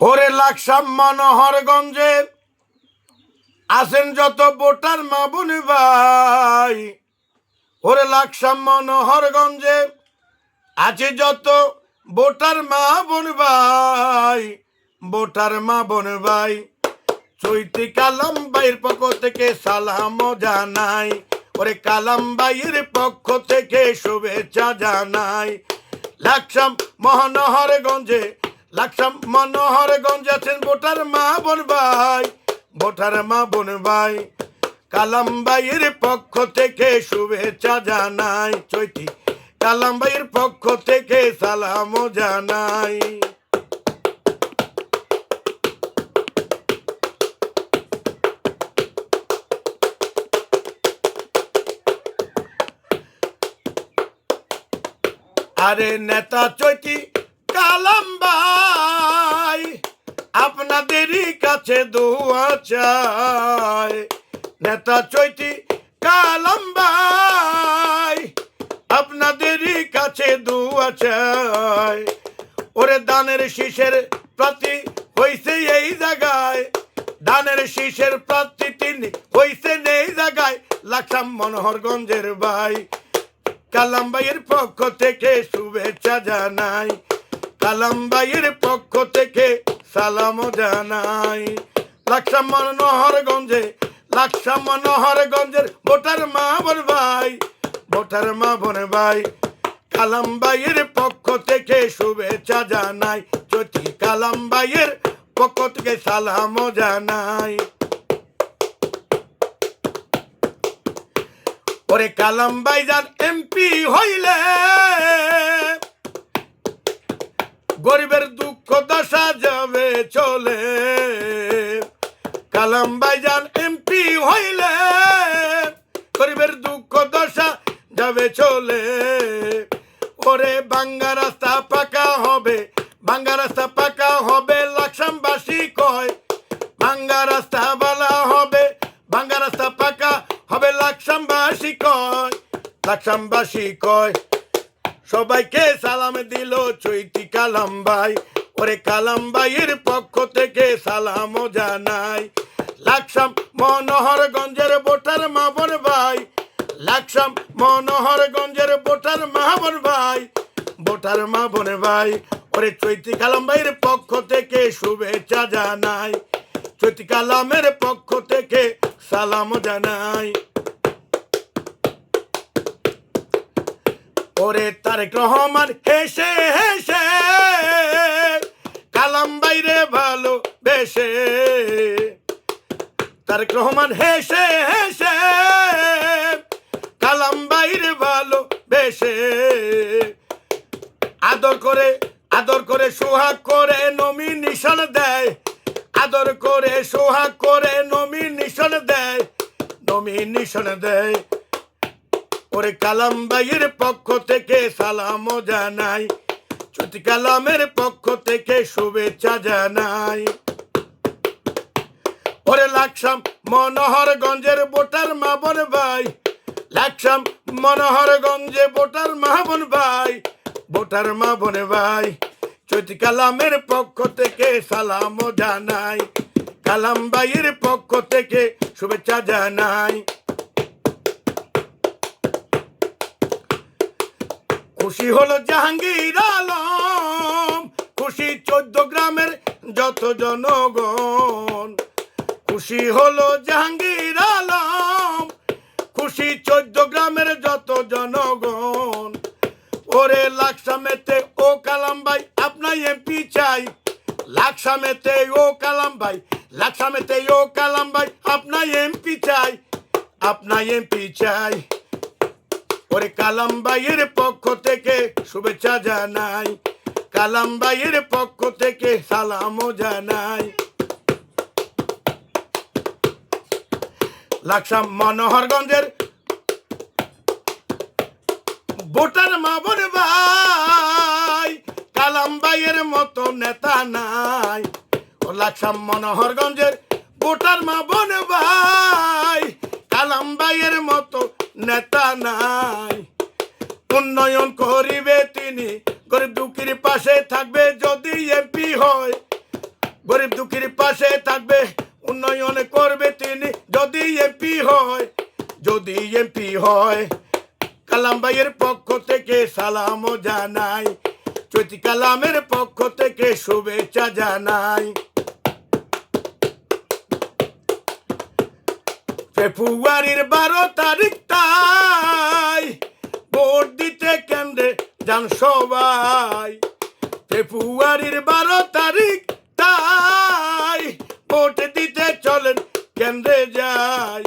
ওরে লাকসাম মনোহরগঞ্জে আছেন যত ভোটার মা বোন ভাই। ওরে লাকসাম মনোহরগঞ্জে আছে যত ভোটার মা বোন ভাই। ভোটার মা বোন ভাই চৈতি কালাম বাইয়ের পক্ষ থেকে সালাম জানাই। ওরে কালাম বাইয়ের পক্ষ থেকে শুভেচ্ছা জানাই। লাকসাম মহানহরগঞ্জে লাকসাম মনোহরগঞ্জে আছেন ভোটার মা বোন ভাই। ভোটার মা বোন ভাই কালাম পক্ষ থেকে শুভেচ্ছা জানাই। চৈতি কালাম পক্ষ থেকে সালাম জানাই। আরে নেতা চৈতি কালাম ভাই আপনাদেরই কাছে দোয়া চাই। নেতা চৈতি কালাম ভাই আপনাদেরই কাছে দোয়া চাই। ওরে দানের শীষের প্রতি হইছে এই জায়গায়। দানের শীষের প্রতি তিনি হইছে এই জায়গায়। লাকসাম মনোহরগঞ্জের ভাই, কালামবাইয়ের পক্ষ থেকে শুভেচ্ছা জানাই। কালামবাইয়ের পক্ষ থেকে সালাম জানাই। লাকসাম মনোহরগঞ্জে লাকসাম মনোহরগঞ্জের ভোটার মা বোন ভাই, ভোটার মা বোন ভাই, কালামবাইয়ের পক্ষ থেকে শুভেচ্ছা জানাই। জ্যোতি কালামবাইয়ের পক্ষ থেকে সালাম জানাই। ওরে কালাম বাইজান এমপি হইলে গরিবের দুঃখ দশা যাবে চলে। কালাম বাইজান এমপি হইলে গরিবের দুঃখ দশা যাবে চলে। ওরে বাঙ্গা রাস্তা পাকা হবে, বাঙ্গা রাস্তা পাকা হবে, লাকসামবাসী কয় ভাঙ্গা রাস্তা বালা হবে ভাঙ্গা রাস্তা পাকা হবে, লাকসামবাসী কয় লাকসামবাসী কয়। সবাইকে সালাম দিল চৈতি কালাম ভাই ওরে কালাম ভাইয়ের পক্ষ থেকে সালাম জানাই। লাকসাম মনোহরগঞ্জের বোটার মাবন ভাই। লাকসাম মনোহরগঞ্জের বোটার মাহবন ভাই। বোটার মা বোন ভাই, ওরে চৈতি কালাম ভাইয়ের পক্ষ থেকে শুভেচ্ছা জানাই। চৈতি কালামের পক্ষ থেকে সালাম জানাই। ওরে তারেক রহমান, হেসে হেসে। কালাম বাইরে ভালো বেশে। তারেক রহমান, হেসে হেসে। কালাম বাইরে ভালো বেশে। আদর করে আদর করে, সোহাগ করে নমিনেশন দেয়। আদর করে, সোহাগ করে নমিনেশন দেয়। নমিনেশন দেয়। ওরে কালাম ভাইয়ের পক্ষ থেকে সালাম জানাই। চুতি কালামের পক্ষ থেকে শুভেচ্ছা জানাই। ওরে লাকসাম মনোহরগঞ্জের বোটার মাবন ভাই। লাকসাম মনোহরগঞ্জে বোটার মাহবন ভাই। বোটার মাবন ভাই চৈতি কালামের পক্ষ থেকে সালাম জানাই। কালাম ভাইয়ের পক্ষ থেকে শুভেচ্ছা জানাই। খুশি হলো জাহাঙ্গীর আলম, খুশি চোদ্দ গ্রামের যত জনগণ। খুশি হলো জাহাঙ্গীর আলম, খুশি চোদ্দ গ্রামের যত জনগণ। ওরে লাকসামেতে ও কালাম ভাই আপনার এমপি চাই। লাকসামেতে ও কালাম ভাই, লাকসামেতে ও কালাম ভাই আপনার এমপি চাই। আপনার এমপি চাই। ওরে কালাম ভাইয়ের পক্ষ থেকে শুভেচ্ছা জানাই। কালাম ভাইয়ের পক্ষ থেকে সালামও জানাই। লাকসাম মনোহরগঞ্জের ভোটার মাবন ভাই কালাম ভাইয়ের মতো নেতা নাই। ও লাকসাম মনোহরগঞ্জের ভোটার মাবন ভাই কালাম ভাইয়ের মতো নেতা নাই উন্নয়ন করিবে তিনি। গরিব দুঃখীর পাশে থাকবে যদি এমপি হয়। গরিব দুঃখীর পাশে থাকবে, উন্নয়ন করবে তিনি যদি এমপি হয়। যদি এমপি হয়, কালাম ভাইয়ের পক্ষ থেকে সালাম জানাই। চৈতি কালামের পক্ষ থেকে শুভেচ্ছা জানাই। ফেব্রুয়ারির বারো তারিখ তাই ভোট দিতে কেন্দ্রে যান সবাই ফেব্রুয়ারির বারো তারিখ তাই ভোট দিতে চলেন কেন্দ্রে যাই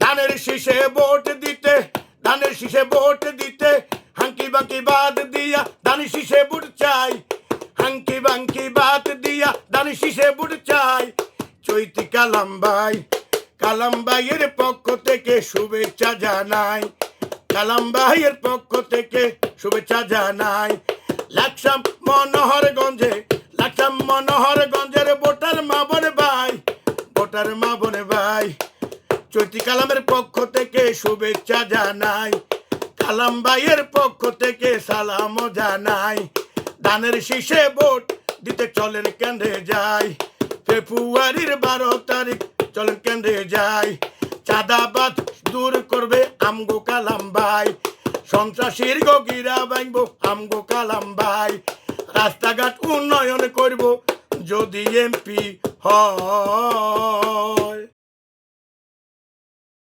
ধানের শীষে ভোট দিতে ধানের শীষে ভোট দিতে হাঙ্কি বাঙ্কি বাদ দিয়া ধানের শীষে বুট চাই হাঙ্কি বাঙ্কি বাদ দিয়া ধানের শীষে বুট চাই চৈতিকা কালাম ভাই কালাম ভাইয়ের পক্ষ থেকে শুভেচ্ছা জানাই। কালাম ভাইয়ের পক্ষ থেকে শুভেচ্ছা জানাই। লাকসাম মনোহরগঞ্জে, লাকসাম মনোহরগঞ্জের ভোটার মা বোন ভাই বোটার মা বোন ভাই। চৈতি কালামের পক্ষ থেকে শুভেচ্ছা জানাই। কালাম ভাইয়ের পক্ষ থেকে সালাম জানাই। দানের শীষে ভোট দিতে চলেন কেন্দ্রে যাই। ফেব্রুয়ারির বারো তারিখ চলেন কেন্দ্রে যাই। চাঁদাবাদ দূর করবে আমগো কালাম ভাই। সন্ত্রাসীর গগিরা ভাঙব আমগো কালাম ভাই। রাস্তাঘাট উন্নয়ন করব যদি এমপি হয়।